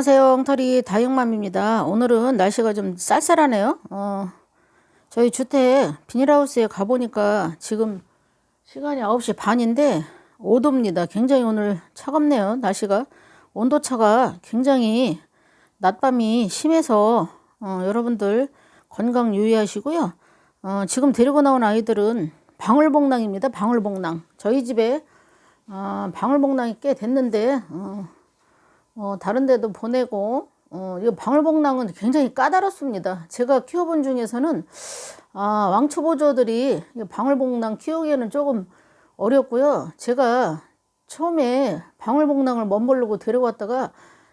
안녕하세요. 엉터리 다육맘입니다. 오늘은 날씨가 좀 쌀쌀하네요. 어, 저희 주택 비닐하우스에 가보니까 지금 시간이 9시 반인데 5도입니다. 굉장히 오늘 차갑네요. 날씨가. 온도차가 굉장히 낮밤이 심해서 어, 여러분들 건강 유의하시고요. 어, 지금 데리고 나온 아이들은 방울복랑입니다. 방울복랑. 저희 집에 어, 방울복랑이 꽤 됐는데 어, 어, 다른 데도 보내고, 어, 이거 방울복랑은 굉장히 까다롭습니다. 제가 키워본 중에서는, 아, 왕초보조들이 이 방울복랑 키우기에는 조금 어렵고요. 제가 처음에 방울복랑을 멋모르고 데려왔다가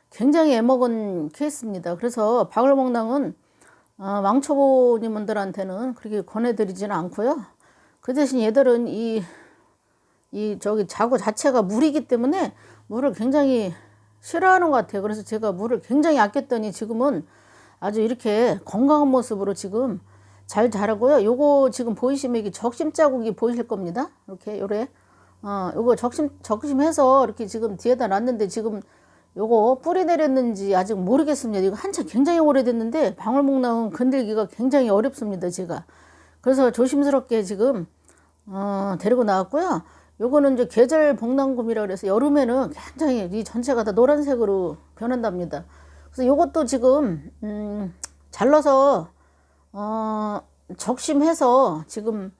굉장히 애먹은 케이스입니다. 그래서 방울복랑은 어, 왕초보님들한테는 그렇게 권해드리지는 않고요. 그 대신 얘들은 이, 이 저기 자구 자체가 물이기 때문에 물을 굉장히 싫어하는 것 같아요. 그래서 제가 물을 굉장히 아꼈더니 지금은 아주 이렇게 건강한 모습으로 지금 잘 자라고요. 요거 지금 보이시면 이게 적심 자국이 보이실 겁니다. 이렇게 요래 어 요거 적심 적심해서 이렇게 지금 뒤에다 놨는데 지금 요거 뿌리 내렸는지 아직 모르겠습니다. 이거 한참 굉장히 오래됐는데 방울목나은 건들기가 굉장히 어렵습니다. 제가 그래서 조심스럽게 지금 어 데리고 나왔고요. 요거는 이제 계절 복랑금이라 그래서 여름에는 굉장히 이 전체가 다 노란색으로 변한답니다. 그래서 요것도 지금 음 잘라서 어 적심해서 지금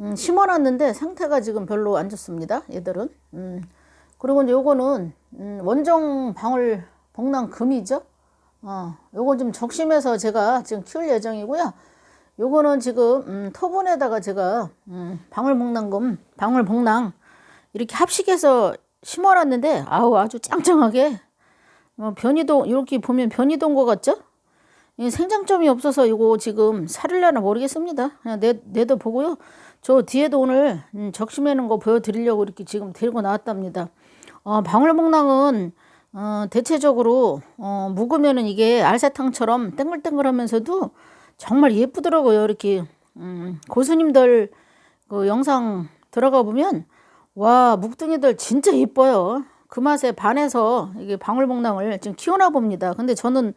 음 심어놨는데 상태가 지금 별로 안 좋습니다. 얘들은 음 그리고 이제 요거는 음 원정 방울 복랑금이죠. 어 요거 좀 적심해서 제가 지금 키울 예정이고요. 요거는 지금 음, 토분에다가 제가 음, 방울복랑금, 방울복랑 이렇게 합식해서 심어놨는데 아우 아주 짱짱하게 어, 변이도 이렇게 보면 변이도 온것 같죠? 이 생장점이 없어서 이거 지금 살을려나 모르겠습니다. 그냥 내, 내도 보고요. 저 뒤에도 오늘 음, 적심해놓은 거 보여드리려고 이렇게 지금 데리고 나왔답니다. 어, 방울복랑은 어, 대체적으로 어, 묵으면은 이게 알사탕처럼 땡글땡글하면서도 정말 예쁘더라고요. 이렇게 음, 고수님들 그 영상 들어가 보면 와 묵둥이들 진짜 예뻐요. 그 맛에 반해서 이게 방울복랑을 지금 키워나 봅니다. 근데 저는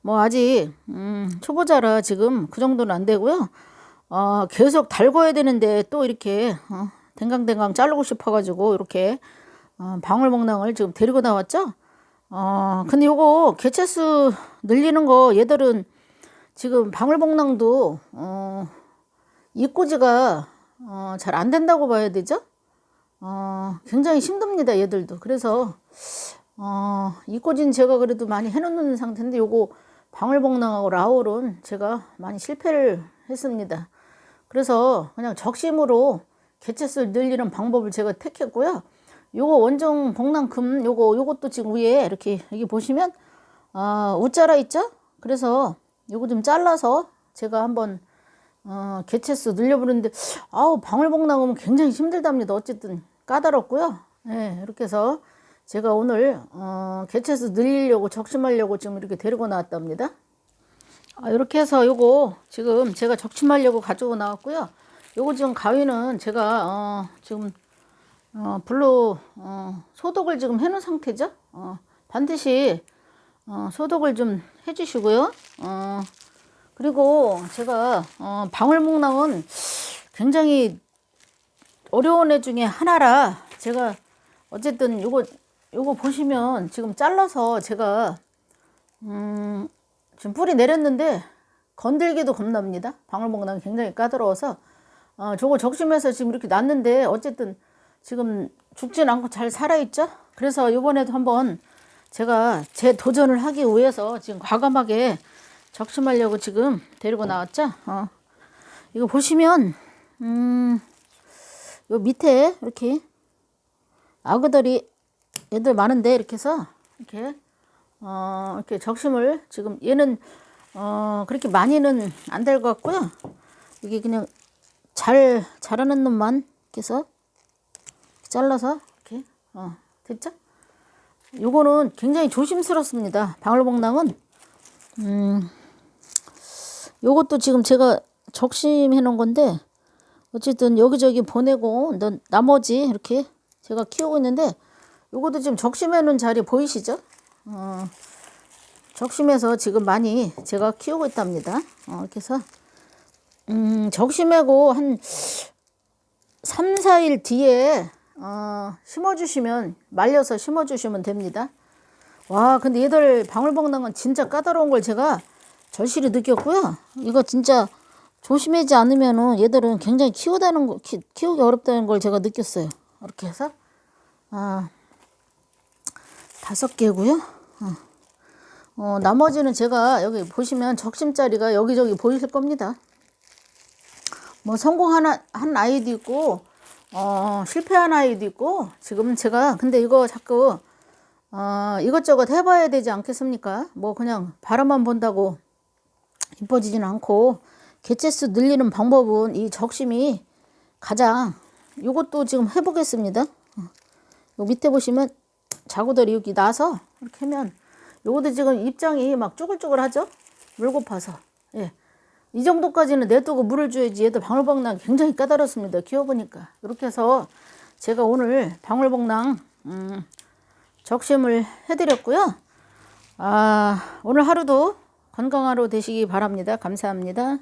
뭐 아직 음, 초보자라 지금 그 정도는 안 되고요. 어, 계속 달궈야 되는데 또 이렇게 어, 댕강댕강 자르고 싶어가지고 이렇게 어, 방울복랑을 지금 데리고 나왔죠. 어, 근데 요거 개체수 늘리는 거 얘들은 지금 방울복랑도 어, 입꼬지가 어, 잘 안 된다고 봐야 되죠. 어, 굉장히 힘듭니다. 얘들도. 그래서 어, 입꼬지는 제가 그래도 많이 해놓는 상태인데 요거 방울복랑하고 라울은 제가 많이 실패를 했습니다. 그래서 그냥 적심으로 개체수를 늘리는 방법을 제가 택했고요. 요거 원정 복랑금 요거 요것도 지금 위에 이렇게 여기 보시면 어, 웃자라 있죠? 그래서 요거 좀 잘라서 제가 한번 어, 개체수 늘려보는데 아우 방울복랑은 굉장히 힘들답니다. 어쨌든 까다롭고요. 예, 이렇게 해서 제가 오늘 어, 개체수 늘리려고 적심하려고 지금 이렇게 데리고 나왔답니다. 아, 이렇게 해서 요거 지금 제가 적심하려고 가지고 나왔고요. 요거 지금 가위는 제가 어, 지금 어, 불로 어, 소독을 지금 해놓은 상태죠. 어, 반드시 어, 소독을 좀 해주시고요. 어, 그리고 제가 어, 방울목랑은 굉장히 어려운 애 중에 하나라 제가 어쨌든 요거 요거 보시면 지금 잘라서 제가 음, 지금 뿌리 내렸는데 건들기도 겁납니다. 방울목랑 굉장히 까다로워서 어, 저거 적심해서 지금 이렇게 놨는데 어쨌든 지금 죽진 않고 잘 살아있죠. 그래서 이번에도 한번 제가 제 도전을 하기 위해서 지금 과감하게 적심하려고 지금 데리고 나왔죠. 어. 이거 보시면 음, 요 밑에 이렇게 아그들이 애들 많은데 이렇게 해서 이렇게 어, 이렇게 적심을 지금 얘는 어, 그렇게 많이는 안 될 것 같고요. 이게 그냥 잘 자라는 놈만 이렇게 해서 잘라서 이렇게 어, 됐죠? 요거는 굉장히 조심스럽습니다. 방울복랑은 음, 요것도 지금 제가 적심해 놓은 건데 어쨌든 여기저기 보내고 넌 나머지 이렇게 제가 키우고 있는데 요것도 지금 적심해 놓은 자리 보이시죠? 어, 적심해서 지금 많이 제가 키우고 있답니다. 어, 이렇게 해서 음, 적심하고 한 3, 4일 뒤에 어, 심어주시면 말려서 심어주시면 됩니다. 와 근데 얘들 방울복랑은 진짜 까다로운 걸 제가 절실히 느꼈고요. 이거 진짜 조심하지 않으면은 얘들은 굉장히 키우다는 거 키, 키우기 어렵다는 걸 제가 느꼈어요. 이렇게 해서 아 다섯 개고요. 어. 어, 나머지는 제가 여기 보시면 적심자리가 여기저기 보이실 겁니다. 뭐 성공한 아- 한 아이도 있고 어, 실패한 아이도 있고 지금 제가 근데 이거 자꾸 어, 이것저것 해봐야 되지 않겠습니까? 뭐 그냥 바라만 본다고 이뻐지지는 않고 개체수 늘리는 방법은 이 적심이 가장 이것도 지금 해보겠습니다. 어, 요 밑에 보시면 자구들이 여기 나서 이렇게 하면 요것도 지금 입장이 막 쭈글쭈글하죠? 물 고파서 예. 이 정도까지는 내두고 물을 줘야지 얘들 방울복랑 굉장히 까다롭습니다. 키워보니까 이렇게 해서 제가 오늘 방울복랑 음, 적심을 해드렸고요. 아 오늘 하루도 건강한 하루 되시기 바랍니다. 감사합니다.